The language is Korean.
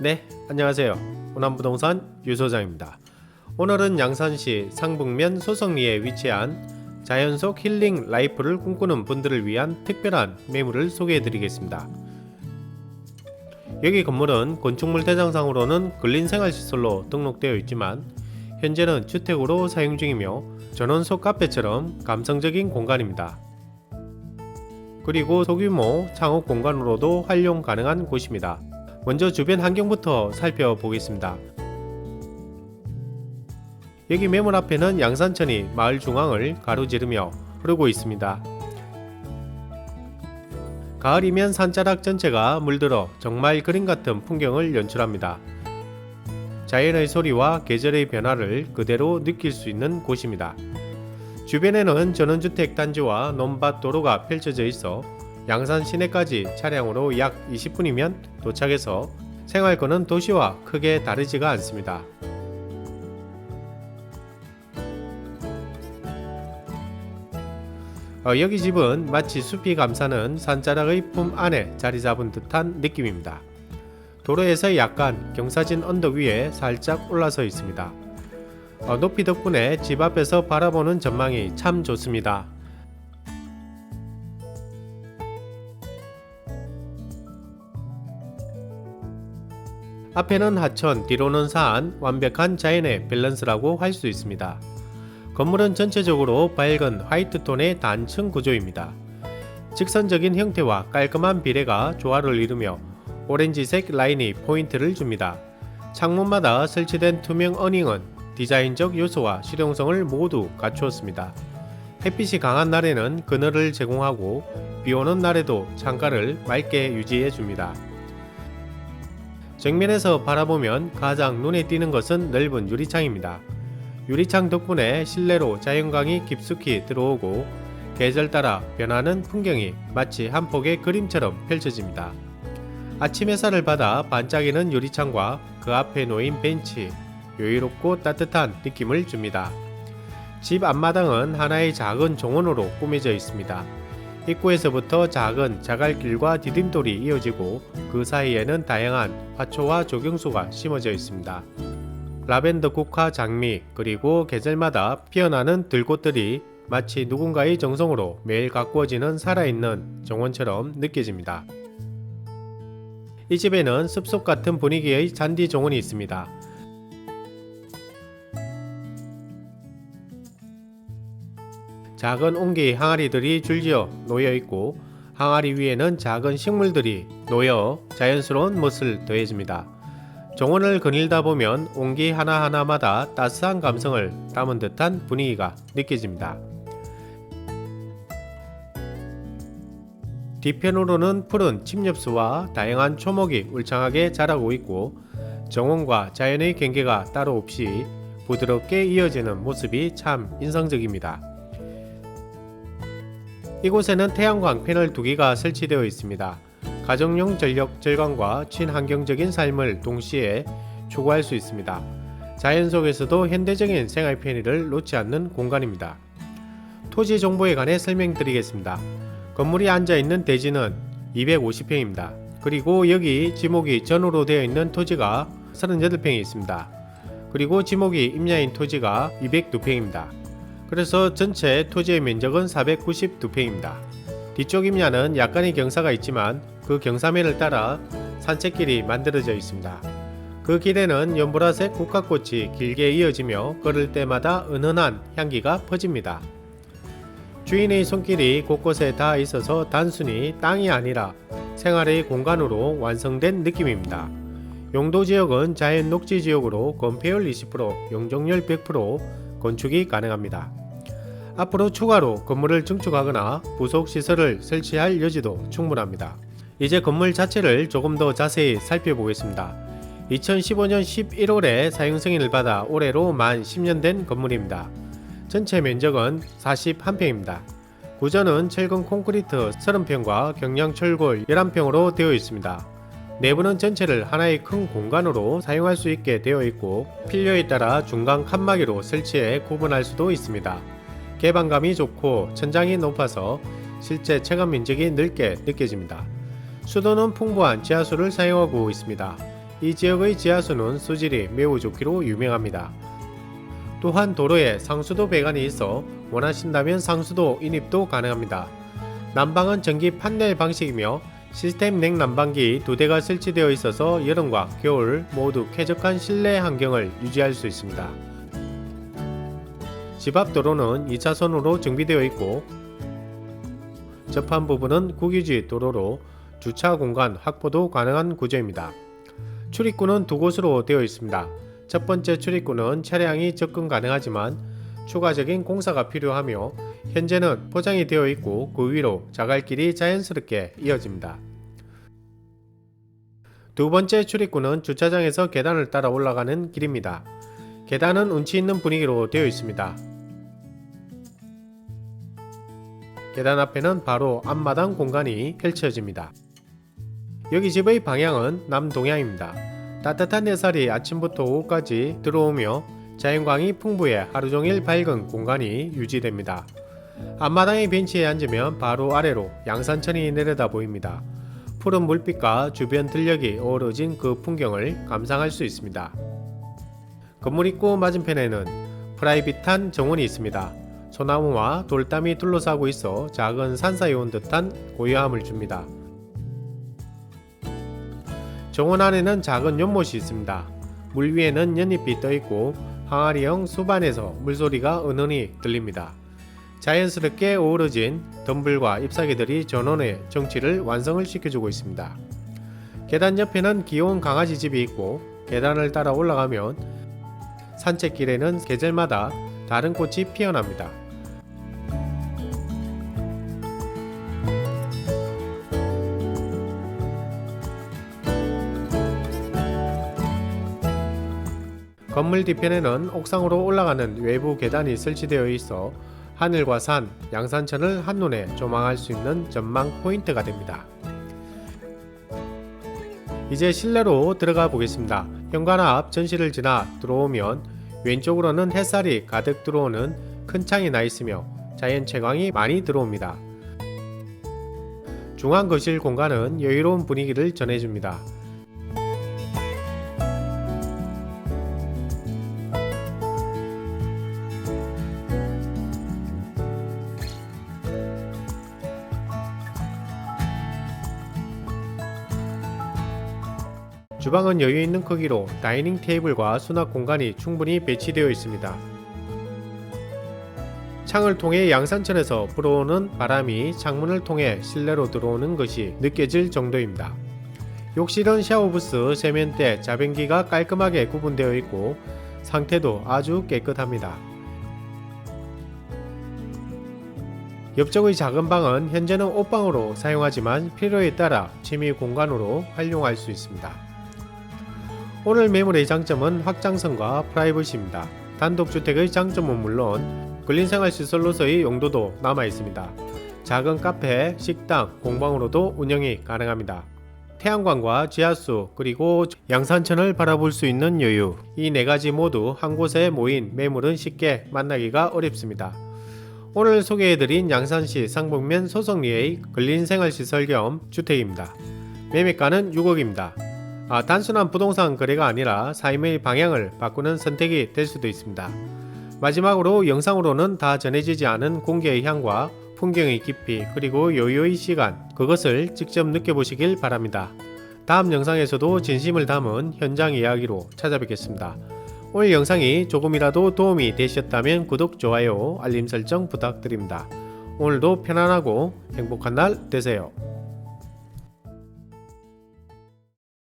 네, 안녕하세요. 호남부동산 유소장입니다. 오늘은 양산시 상북면 소성리에 위치한 자연 속 힐링 라이프를 꿈꾸는 분들을 위한 특별한 매물을 소개해 드리겠습니다. 여기 건물은 건축물 대장상으로는 근린생활시설로 등록되어 있지만 현재는 주택으로 사용 중이며 전원소 카페처럼 감성적인 공간입니다. 그리고 소규모 창업 공간으로도 활용 가능한 곳입니다. 먼저 주변 환경부터 살펴보겠습니다. 여기 매물 앞에는 양산천이 마을 중앙을 가로지르며 흐르고 있습니다. 가을이면 산자락 전체가 물들어 정말 그림 같은 풍경을 연출합니다. 자연의 소리와 계절의 변화를 그대로 느낄 수 있는 곳입니다. 주변에는 전원주택 단지와 논밭 도로가 펼쳐져 있어 양산 시내까지 차량으로 약 20분이면 도착해서 생활권은 도시와 크게 다르지가 않습니다. 어, 여기 집은 마치 숲이 감싸는 산자락의 품 안에 자리 잡은 듯한 느낌입니다. 도로에서 약간 경사진 언덕 위에 살짝 올라서 있습니다. 어, 높이 덕분에 집 앞에서 바라보는 전망이 참 좋습니다. 앞에는 하천, 뒤로는 산, 완벽한 자연의 밸런스라고 할 수 있습니다. 건물은 전체적으로 밝은 화이트 톤의 단층 구조입니다. 직선적인 형태와 깔끔한 비례가 조화를 이루며 오렌지색 라인이 포인트를 줍니다. 창문마다 설치된 투명 어닝은 디자인적 요소와 실용성을 모두 갖추었습니다. 햇빛이 강한 날에는 그늘을 제공하고 비 오는 날에도 창가를 맑게 유지해 줍니다. 정면에서 바라보면 가장 눈에 띄는 것은 넓은 유리창입니다. 유리창 덕분에 실내로 자연광이 깊숙이 들어오고 계절 따라 변하는 풍경이 마치 한 폭의 그림처럼 펼쳐집니다. 아침 햇살을 받아 반짝이는 유리창과 그 앞에 놓인 벤치, 여유롭고 따뜻한 느낌을 줍니다. 집 앞마당은 하나의 작은 정원으로 꾸며져 있습니다. 입구에서부터 작은 자갈길과 디딤돌이 이어지고 그 사이에는 다양한 화초와 조경수가 심어져 있습니다. 라벤더 국화 장미 그리고 계절마다 피어나는 들꽃들이 마치 누군가의 정성으로 매일 가꾸어지는 살아있는 정원처럼 느껴집니다. 이 집에는 숲속 같은 분위기의 잔디 정원이 있습니다. 작은 옹기 항아리들이 줄지어 놓여 있고 항아리 위에는 작은 식물들이 놓여 자연스러운 멋을 더해줍니다. 정원을 거닐다 보면 옹기 하나하나마다 따스한 감성을 담은 듯한 분위기가 느껴집니다. 뒤편으로는 푸른 침엽수와 다양한 초목이 울창하게 자라고 있고 정원과 자연의 경계가 따로 없이 부드럽게 이어지는 모습이 참 인상적입니다. 이곳에는 태양광 패널 두 개가 설치되어 있습니다. 가정용 전력 절감과 친환경적인 삶을 동시에 추구할 수 있습니다. 자연 속에서도 현대적인 생활 편의를 놓지 않는 공간입니다. 토지 정보에 관해 설명드리겠습니다. 건물이 앉아 있는 대지는 250평입니다. 그리고 여기 지목이 전으로 되어 있는 토지가 38평이 있습니다. 그리고 지목이 임야인 토지가 202평입니다. 그래서 전체 토지의 면적은 492평입니다. 뒤쪽 임야는 약간의 경사가 있지만 그 경사면을 따라 산책길이 만들어져 있습니다. 그 길에는 연보라색 국화꽃이 길게 이어지며 걸을 때마다 은은한 향기가 퍼집니다. 주인의 손길이 곳곳에 닿아 있어서 단순히 땅이 아니라 생활의 공간으로 완성된 느낌입니다. 용도 지역은 자연 녹지 지역으로 건폐율 20%, 용적률 100% 건축이 가능합니다. 앞으로 추가로 건물을 증축하거나 부속 시설을 설치할 여지도 충분합니다. 이제 건물 자체를 조금 더 자세히 살펴보겠습니다. 2015년 11월에 사용 승인을 받아 올해로 만 10년 된 건물입니다. 전체 면적은 41평입니다. 구조는 철근 콘크리트 30평과 경량 철골 11평으로 되어 있습니다. 내부는 전체를 하나의 큰 공간으로 사용할 수 있게 되어 있고 필요에 따라 중간 칸막이로 설치해 구분할 수도 있습니다. 개방감이 좋고 천장이 높아서 실제 체감 면적이 넓게 느껴집니다. 수도는 풍부한 지하수를 사용하고 있습니다. 이 지역의 지하수는 수질이 매우 좋기로 유명합니다. 또한 도로에 상수도 배관이 있어 원하신다면 상수도 인입도 가능합니다. 난방은 전기 판넬 방식이며 시스템 냉난방기 두 대가 설치되어 있어서 여름과 겨울 모두 쾌적한 실내 환경을 유지할 수 있습니다. 집 앞 도로는 2차선으로 정비되어 있고 접한 부분은 국유지 도로로 주차 공간 확보도 가능한 구조입니다. 출입구는 두 곳으로 되어 있습니다. 첫 번째 출입구는 차량이 접근 가능하지만 추가적인 공사가 필요하며 현재는 포장이 되어 있고 그 위로 자갈길이 자연스럽게 이어집니다. 두 번째 출입구는 주차장에서 계단을 따라 올라가는 길입니다. 계단은 운치 있는 분위기로 되어 있습니다. 계단 앞에는 바로 앞마당 공간이 펼쳐집니다. 여기 집의 방향은 남동향입니다. 따뜻한 햇살이 아침부터 오후까지 들어오며 자연광이 풍부해 하루 종일 밝은 공간이 유지됩니다. 앞마당의 벤치에 앉으면 바로 아래로 양산천이 내려다 보입니다. 푸른 물빛과 주변 들녘이 어우러진 그 풍경을 감상할 수 있습니다. 건물 입구 맞은편에는 프라이빗한 정원이 있습니다. 소나무와 돌담이 둘러싸고 있어 작은 산사에 온 듯한 고요함을 줍니다. 정원 안에는 작은 연못이 있습니다. 물 위에는 연잎이 떠 있고 항아리형 수반에서 물소리가 은은히 들립니다. 자연스럽게 어우러진 덤불과 잎사귀들이 전원의 정취를 완성을 시켜주고 있습니다. 계단 옆에는 귀여운 강아지 집이 있고 계단을 따라 올라가면 산책길에는 계절마다 다른 꽃이 피어납니다. 건물 뒤편에는 옥상으로 올라가는 외부 계단이 설치되어 있어 하늘과 산, 양산천을 한눈에 조망할 수 있는 전망 포인트가 됩니다. 이제 실내로 들어가 보겠습니다. 현관 앞 전시를 지나 들어오면 왼쪽으로는 햇살이 가득 들어오는 큰 창이 나 있으며 자연 채광이 많이 들어옵니다. 중앙 거실 공간은 여유로운 분위기를 전해줍니다. 주방은 여유 있는 크기로 다이닝 테이블과 수납 공간이 충분히 배치되어 있습니다. 창을 통해 양산천에서 불어오는 바람이 창문을 통해 실내로 들어오는 것이 느껴질 정도입니다. 욕실은 샤워부스, 세면대, 자변기가 깔끔하게 구분되어 있고 상태도 아주 깨끗합니다. 옆쪽의 작은 방은 현재는 옷방으로 사용하지만 필요에 따라 취미 공간으로 활용할 수 있습니다. 오늘 매물의 장점은 확장성과 프라이버시입니다. 단독주택의 장점은 물론 근린생활 시설로서의 용도도 남아 있습니다. 작은 카페, 식당, 공방으로도 운영이 가능합니다. 태양광과 지하수 그리고 양산천을 바라볼 수 있는 여유 이 네 가지 모두 한 곳에 모인 매물은 쉽게 만나기가 어렵습니다. 오늘 소개해드린 양산시 상북면 소성리의 근린생활시설 겸 주택입니다. 매매가는 6억입니다. 아, 단순한 부동산 거래가 아니라 삶의 방향을 바꾸는 선택이 될 수도 있습니다. 마지막으로 영상으로는 다 전해지지 않은 공기의 향과 풍경의 깊이 그리고 여유의 시간 그것을 직접 느껴보시길 바랍니다. 다음 영상에서도 진심을 담은 현장 이야기로 찾아뵙겠습니다. 오늘 영상이 조금이라도 도움이 되셨다면 구독, 좋아요, 알림 설정 부탁드립니다. 오늘도 편안하고 행복한 날 되세요.